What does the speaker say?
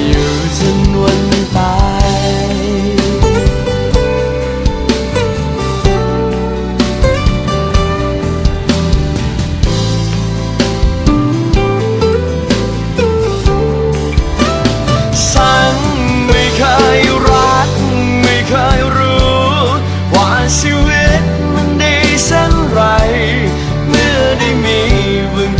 ะ